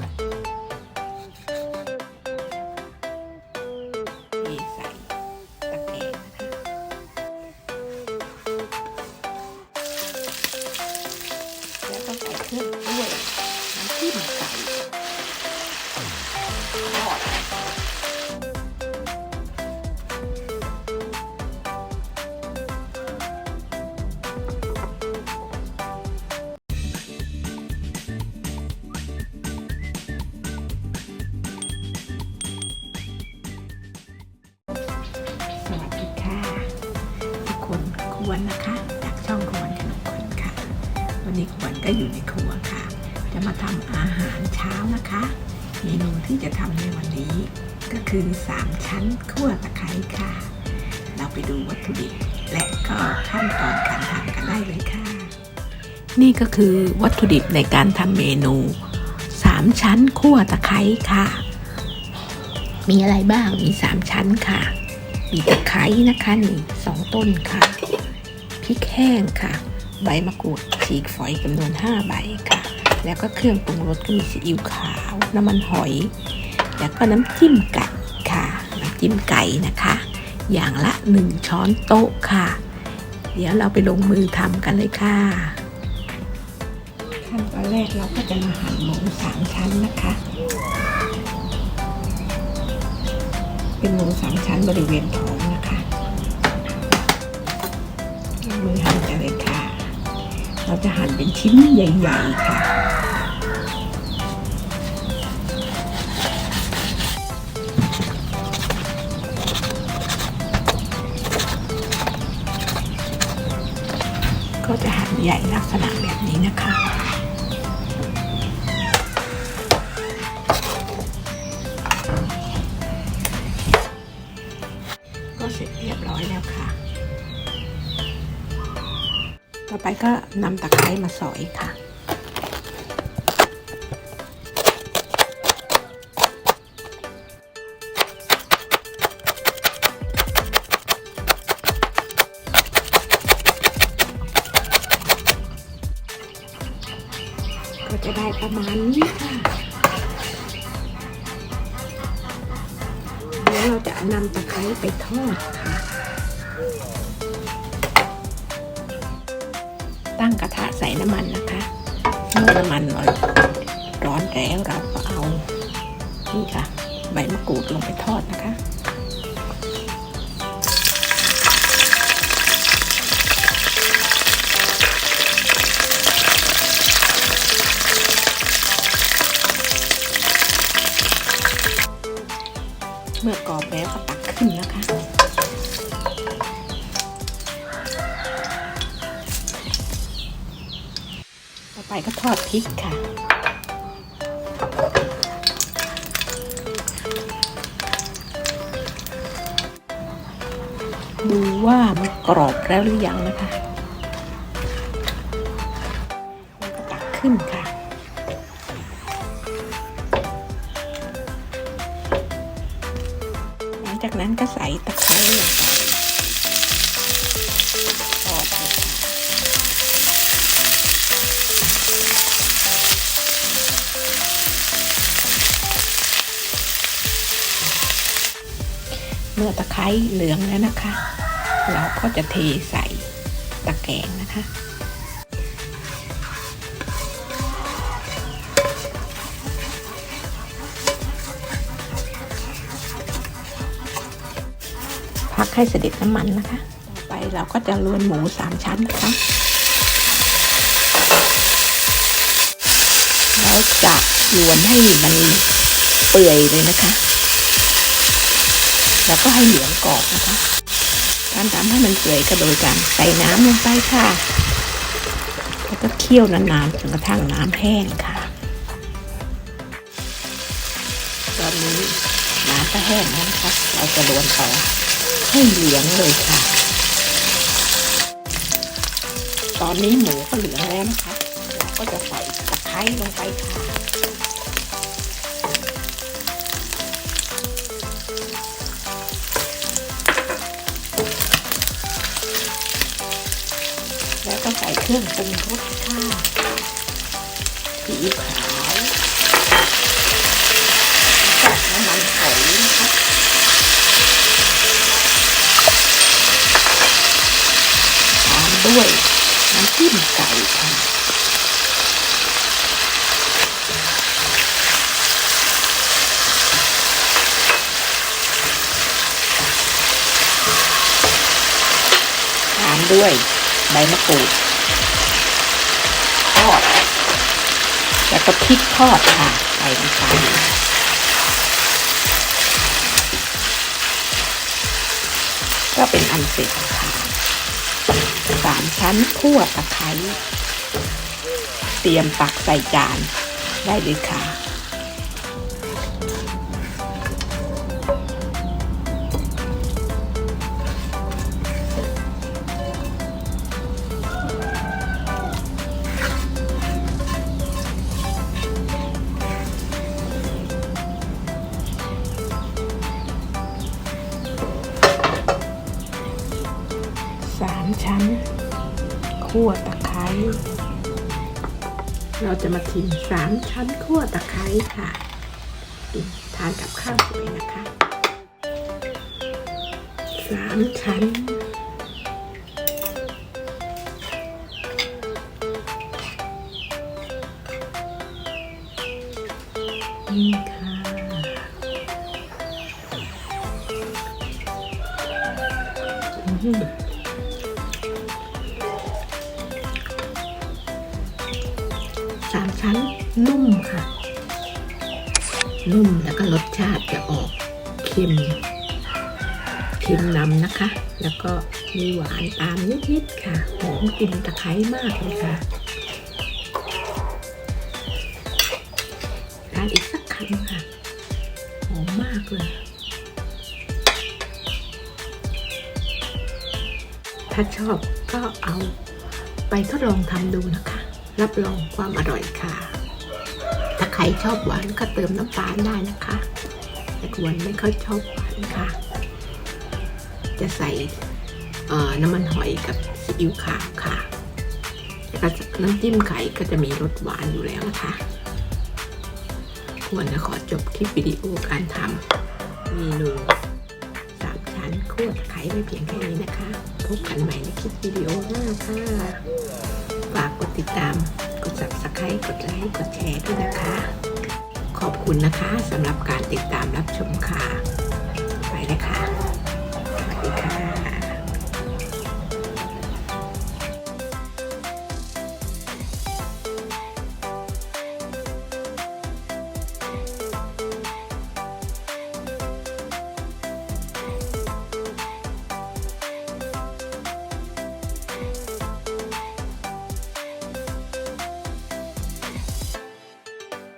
นี่ วรนะคะ จากช่องควรขนมคนค่ะ วันนี้ควรก็อยู่ในครัวค่ะ จะมาทำอาหารเช้านะคะ เมนูที่จะทำในวันนี้ ก็คือ3ชั้นคั่วตะไคร้ค่ะ เราไปดูวัตถุดิบและก็ขั้นตอนการทำกันได้เลยค่ะ นี่ก็คือวัตถุดิบในการทำเมนู3ชั้นคั่วตะไคร้ค่ะ มีอะไรบ้างมี3ชั้นค่ะมีตะไคร้นะคะนี่สองต้นค่ะ พริกแห้งค่ะ ใบมะกรูดฉีกฝอยจำนวน 5 ใบค่ะ แล้วก็เครื่องปรุงรสก็มีซีอิ๊วขาว น้ำมันหอย แล้วก็น้ำจิ้มไก่ค่ะ น้ำจิ้มไก่นะคะ อย่างละ 1 ช้อนโต๊ะค่ะ เดี๋ยวเราไปลงมือทำกันเลยค่ะขั้นตอนแรกเราก็จะมาหั่นหมูสามชั้นนะคะ เป็นหมูสามชั้นบริเวณท้อง มือหั่นกันเลยค่ะ เราจะหั่นเป็นชิ้นใหญ่ๆค่ะ ก็จะหั่นใหญ่ลักษณะแบบนี้นะคะ ต่อไปก็นำตะไคร้มาสอยค่ะ ก็จะได้ประมาณนี้ค่ะเดี๋ยวเราจะนำตะไคร้ไปทอดค่ะ ตั้งกระทะใส่น้ำมันนะคะเมื่อน้ำมันร้อนแล้วเราก็เอานี่ค่ะ ใบมะกรูดลงไปทอดนะคะเมื่อกรอบแล้วก็ตักขึ้นนะคะ ไปก็ทอดพริกค่ะ ดูว่ามันกรอบแล้วหรือยังนะคะแล้วก็ตักขึ้นค่ะ หลังจากนั้นก็ใส่ตะไคร้ลงไป มื่อตะไคร้เหลืองแล้วนะคะ เราก็จะเทใส่ตะแกรงนะคะพักให้เสด็จน้ำมันนะคะ ต่อไปเราก็จะลวนหมูสามชั้นนะคะ แล้วจะลวนให้มันเปื่อยเลยนะคะ แล้วก็ให้เหลืองกรอบนะคะ การทำให้มันเปื่อยก็โดยการใส่น้ำลงไปค่ะ แล้วก็เคี่ยวนานๆจนกระทั่งน้ำแห้งค่ะ ตอนนี้น้ำก็แห้งแล้วนะคะ เราจะลวนต่อให้เหลืองเลยค่ะ ตอนนี้หมูก็เหลืองแล้วนะคะ เราก็จะใส่ตะไคร้ลงไปค่ะ ก็ใส่เครื่องปรุงรสค่ะสีขาวใส่น้ำมันหอยนะคะตามด้วยน้ำจิ้มไก่ค่ะามด้วย ใบมะกรูดทอด แล้วก็พริกทอดค่ะใส่ลงไปก็เป็นอันเสร็จค่ะสามชั้นคั่วตะไคร้เตรียมตักใส่จานได้เลยค่ะ คั่วตะไคร้ เราจะมาทิมสามชั้นคั่วตะไคร้ค่ะ กินทานกับข้าวสวยนะคะสามชั้นนี่ค่ะอืม ชั้นนุ่มค่ะ นุ่มแล้วก็รสชาติจะออกเค็มเค็มนำนะคะ แล้วก็มีหวานตามนิดๆค่ะ หอมกลิ่นตะไคร้มากเลยค่ะทานอีกสักคำค่ะ หอมมากเลย ถ้าชอบก็เอาไปทดลองทำดูนะคะ รับรองความอร่อยค่ะ ถ้าใครชอบหวานก็เติมน้ำตาลได้นะคะแต่กวนไม่ค่อยชอบหวานค่ะ จะใส่น้ำมันหอยกับซีอิ๊วขาวค่ะแล้วก็น้ำจิ้มไก่ก็จะมีรสหวานอยู่แล้วนะคะ ควรจะขอจบคลิปวิดีโอการทำเมนูสามชั้นคั่วไคร้ไว้เพียงแค่นี้นะคะ พบกันใหม่ในคลิปวิดีโอหน้าค่ะ ติดตาม กด subscribe กดไลค์ กดแชร์ด้วยนะคะ ขอบคุณนะคะสำหรับการติดตามรับชมค่ะ ไปเลยค่ะ สวัสดีค่ะ